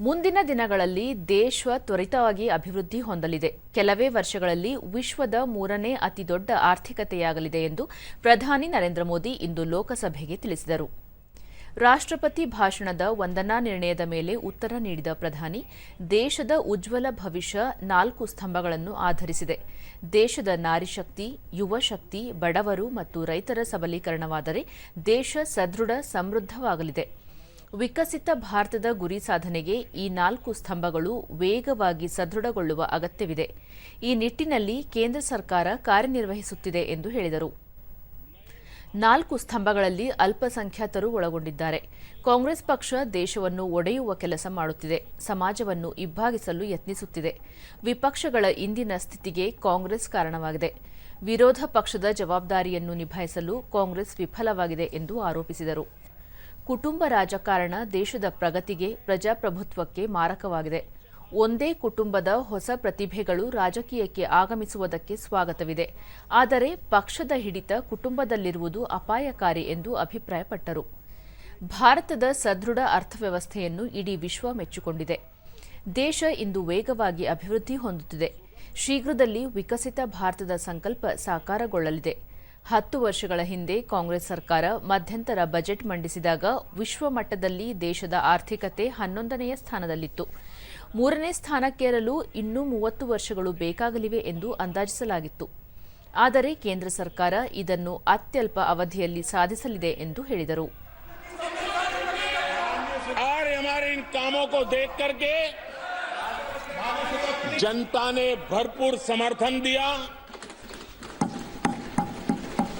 ಮುಂದಿನ ದಿನಗಳಲ್ಲಿ ದೇಶ ತ್ವರಿತವಾಗಿ ಅಭಿವೃದ್ಧಿ ಹೊಂದಲಿದೆ. ಕೆಲವೇ ವರ್ಷಗಳಲ್ಲಿ ವಿಶ್ವದ ಮೂರನೇ ಅತಿದೊಡ್ಡ ಆರ್ಥಿಕತೆಯಾಗಲಿದೆ ಎಂದು ಪ್ರಧಾನಿ ನರೇಂದ್ರ ಮೋದಿ ಇಂದು ಲೋಕಸಭೆಗೆ ತಿಳಿಸಿದರು. ರಾಷ್ಟ್ರಪತಿ ಭಾಷಣದ ವಂದನಾ ನಿರ್ಣಯದ ಮೇಲೆ ಉತ್ತರ ನೀಡಿದ ಪ್ರಧಾನಿ, ದೇಶದ ಉಜ್ವಲ ಭವಿಷ್ಯ ನಾಲ್ಕು ಸ್ತಂಭಗಳನ್ನು ಆಧರಿಸಿದೆ. ದೇಶದ ನಾರಿಶಕ್ತಿ ಯುವ ಶಕ್ತಿ, ಬಡವರು ಮತ್ತು ರೈತರ ಸಬಲೀಕರಣವಾದರೆ ದೇಶ ಸದೃಢ, ಸಮೃದ್ಧವಾಗಲಿದೆ. ವಿಕಸಿತ ಭಾರತದ ಗುರಿ ಸಾಧನೆಗೆ ಈ ನಾಲ್ಕು ಸ್ತಂಭಗಳು ವೇಗವಾಗಿ ಸದೃಢಗೊಳ್ಳುವ ಅಗತ್ಯವಿದೆ. ಈ ನಿಟ್ಟಿನಲ್ಲಿ ಕೇಂದ್ರ ಸರ್ಕಾರ ಕಾರ್ಯನಿರ್ವಹಿಸುತ್ತಿದೆ ಎಂದು ಹೇಳಿದರು. ನಾಲ್ಕು ಸ್ತಂಭಗಳಲ್ಲಿ ಅಲ್ಪಸಂಖ್ಯಾತರು ಒಳಗೊಂಡಿದ್ದಾರೆ. ಕಾಂಗ್ರೆಸ್ ಪಕ್ಷ ದೇಶವನ್ನು ಒಡೆಯುವ ಕೆಲಸ ಮಾಡುತ್ತಿದೆ. ಸಮಾಜವನ್ನು ಇಬ್ಬಾಗಿಸಲು ಯತ್ನಿಸುತ್ತಿದೆ. ವಿಪಕ್ಷಗಳ ಇಂದಿನ ಸ್ಥಿತಿಗೆ ಕಾಂಗ್ರೆಸ್ ಕಾರಣವಾಗಿದೆ. ವಿರೋಧ ಪಕ್ಷದ ಜವಾಬ್ದಾರಿಯನ್ನು ನಿಭಾಯಿಸಲು ಕಾಂಗ್ರೆಸ್ ವಿಫಲವಾಗಿದೆ ಎಂದು ಆರೋಪಿಸಿದರು. ಕುಟುಂಬ ರಾಜಕಾರಣ ದೇಶದ ಪ್ರಗತಿಗೆ, ಪ್ರಜಾಪ್ರಭುತ್ವಕ್ಕೆ ಮಾರಕವಾಗಿದೆ. ಒಂದೇ ಕುಟುಂಬದ ಹೊಸ ಪ್ರತಿಭೆಗಳು ರಾಜಕೀಯಕ್ಕೆ ಆಗಮಿಸುವುದಕ್ಕೆ ಸ್ವಾಗತವಿದೆ. ಆದರೆ ಪಕ್ಷದ ಹಿಡಿತ ಕುಟುಂಬದಲ್ಲಿರುವುದು ಅಪಾಯಕಾರಿ ಎಂದು ಅಭಿಪ್ರಾಯಪಟ್ಟರು. ಭಾರತದ ಸದೃಢ ಅರ್ಥವ್ಯವಸ್ಥೆಯನ್ನು ಇಡೀ ವಿಶ್ವ ಮೆಚ್ಚಿಕೊಂಡಿದೆ. ದೇಶ ಇಂದು ವೇಗವಾಗಿ ಅಭಿವೃದ್ಧಿ ಹೊಂದುತ್ತಿದೆ. ಶೀಘ್ರದಲ್ಲಿ ವಿಕಸಿತ ಭಾರತದ ಸಂಕಲ್ಪ ಸಾಕಾರಗೊಳ್ಳಲಿದೆ. ಹತ್ತು ವರ್ಷಗಳ ಹಿಂದೆ ಕಾಂಗ್ರೆಸ್ ಸರ್ಕಾರ ಮಧ್ಯಂತರ ಬಜೆಟ್ ಮಂಡಿಸಿದಾಗ ವಿಶ್ವಮಟ್ಟದಲ್ಲಿ ದೇಶದ ಆರ್ಥಿಕತೆ ಹನ್ನೊಂದನೆಯ ಸ್ಥಾನದಲ್ಲಿತ್ತು. ಮೂರನೇ ಸ್ಥಾನಕ್ಕೇರಲು ಇನ್ನೂ ಮೂವತ್ತು ವರ್ಷಗಳು ಬೇಕಾಗಲಿವೆ ಎಂದು ಅಂದಾಜಿಸಲಾಗಿತ್ತು. ಆದರೆ ಕೇಂದ್ರ ಸರ್ಕಾರ ಇದನ್ನು ಅತ್ಯಲ್ಪ ಅವಧಿಯಲ್ಲಿ ಸಾಧಿಸಲಿದೆ ಎಂದು ಹೇಳಿದರು. ಜನತಾನೆ ಭರ್ಪೂರ್ ಭರ್ಪೂರ್ ದಿಯಾ.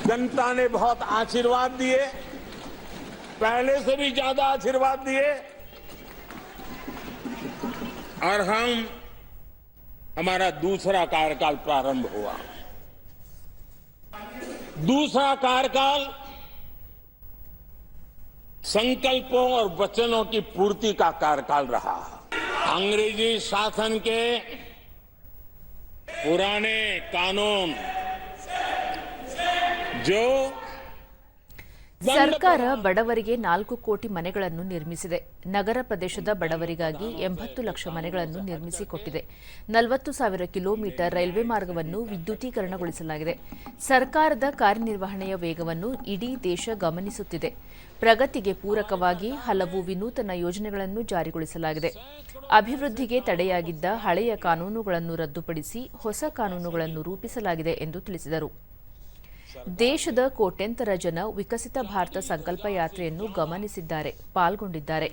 जनता ने बहुत आशीर्वाद दिए। पहले से भी ज़्यादा आशीर्वाद दिए। और हम, हमारा दूसरा कार्यकाल प्रारंभ हुआ। दूसरा कार्यकाल संकल्पों और वचनों की पूर्ति का कार्यकाल रहा। अंग्रेज़ी शासन के पुराने कानून ಸರ್ಕಾರ ಬಡವರಿಗೆ ನಾಲ್ಕು ಕೋಟಿ ಮನೆಗಳನ್ನು ನಿರ್ಮಿಸಿದೆ. ನಗರ ಪ್ರದೇಶದ ಬಡವರಿಗಾಗಿ ಎಂಬತ್ತು ಲಕ್ಷ ಮನೆಗಳನ್ನು ನಿರ್ಮಿಸಿಕೊಟ್ಟಿದೆ. ನಲವತ್ತು ಸಾವಿರ ಕಿಲೋಮೀಟರ್ ರೈಲ್ವೆ ಮಾರ್ಗವನ್ನು ವಿದ್ಯುದೀಕರಣಗೊಳಿಸಲಾಗಿದೆ ಸರ್ಕಾರದ ಕಾರ್ಯನಿರ್ವಹಣೆಯ ವೇಗವನ್ನು ಇಡೀ ದೇಶ ಗಮನಿಸುತ್ತಿದೆ. ಪ್ರಗತಿಗೆ ಪೂರಕವಾಗಿ ಹಲವು ವಿನೂತನ ಯೋಜನೆಗಳನ್ನು ಜಾರಿಗೊಳಿಸಲಾಗಿದೆ. ಅಭಿವೃದ್ಧಿಗೆ ತಡೆಯಾಗಿದ್ದ ಹಳೆಯ ಕಾನೂನುಗಳನ್ನು ರದ್ದುಪಡಿಸಿ ಹೊಸ ಕಾನೂನುಗಳನ್ನು ರೂಪಿಸಲಾಗಿದೆ ಎಂದು ತಿಳಿಸಿದರು. ದೇಶದ ಕೋಟ್ಯಂತರ ಜನ ವಿಕಸಿತ ಭಾರತ ಸಂಕಲ್ಪ ಯಾತ್ರೆಯನ್ನು ಗಮನಿಸಿದ್ದಾರೆ, ಪಾಲ್ಗೊಂಡಿದ್ದಾರೆ.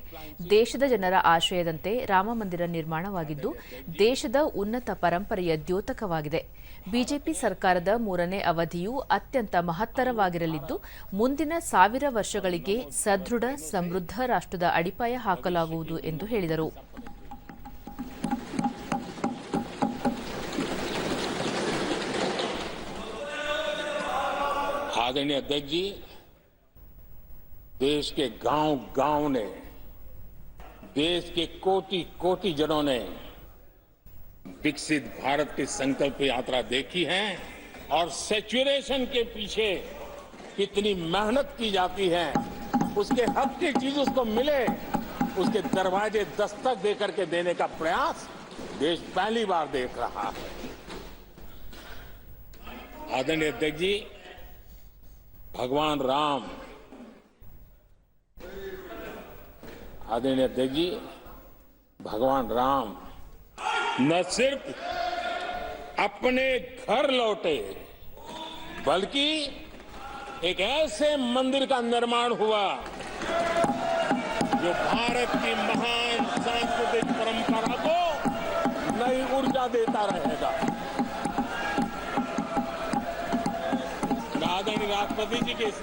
ದೇಶದ ಜನರ ಆಶಯದಂತೆ ರಾಮಮಂದಿರ ನಿರ್ಮಾಣವಾಗಿದ್ದು, ದೇಶದ ಉನ್ನತ ಪರಂಪರೆಯ ದ್ಯೋತಕವಾಗಿದೆ. ಬಿಜೆಪಿ ಸರ್ಕಾರದ ಮೂರನೇ ಅವಧಿಯು ಅತ್ಯಂತ ಮಹತ್ತರವಾಗಿರಲಿದ್ದು, ಮುಂದಿನ ಸಾವಿರ ವರ್ಷಗಳಿಗೆ ಸದೃಢ, ಸಮೃದ್ಧ ರಾಷ್ಟ್ರದ ಅಡಿಪಾಯ ಹಾಕಲಾಗುವುದು ಎಂದು ಹೇಳಿದರು. आदरणीय अध्यक्ष जी, देश के गाँव गाँव ने, देश के कोटि कोटि जनों ने विकसित भारत की संकल्प यात्रा देखी है और सेचुरेशन के पीछे कितनी मेहनत की जाती है, उसके हक की चीज़ उसको मिले, उसके दरवाजे दस्तक देकर के देने का प्रयास देश पहली बार देख रहा है। आदरणीय अध्यक्ष जी भगवान राम। आदरणीय अध्यक्ष जी, भगवान राम न सिर्फ़ अपने घर लौटे, बल्कि एक ऐसे मंदिर का निर्माण हुआ, जो भारत की महान सांस्कृतिक परंपरा को नई ऊर्जा देता रहेगा। आदरणीय राष्ट्रपति जी के इस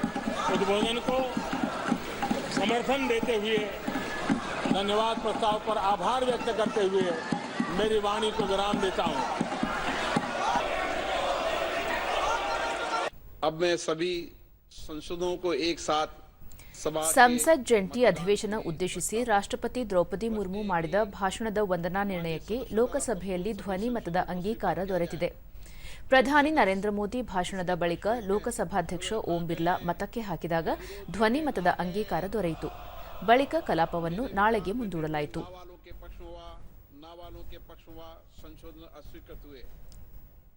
उद्बोधन को समर्थन देते हुए धन्यवाद प्रस्ताव पर आभार व्यक्त करते हुए मेरी वाणी को विराम देता हूं अब मैं सभी संसदों को एक साथ सभा के ಸಂಸತ್ ಜಂಟಿ ಅಧಿವೇಶನ ಉದ್ದೇಶಿಸಿ ರಾಷ್ಟ್ರಪತಿ ದ್ರೌಪದಿ ಮುರ್ಮು ಮಾಡಿದ ಭಾಷಣದ ವಂದನಾ ನಿರ್ಣಯಕ್ಕೆ ಲೋಕಸಭೆಯಲ್ಲಿ ಧ್ವನಿ ಮತದ ಅಂಗೀಕಾರ ದೊರೆತಿದೆ ಪ್ರಧಾನಿ ನರೇಂದ್ರ ಮೋದಿ ಭಾಷಣದ ಬಳಿಕ ಲೋಕಸಭಾಧ್ಯಕ್ಷ ಓಂ ಬಿರ್ಲಾ ಮತಕ್ಕೆ ಹಾಕಿದಾಗ ಧ್ವನಿ ಮತದ ಅಂಗೀಕಾರ ದೊರೆಯಿತು. ಬಳಿಕ ಕಲಾಪವನ್ನು ನಾಳೆಗೆ ಮುಂದೂಡಲಾಯಿತು.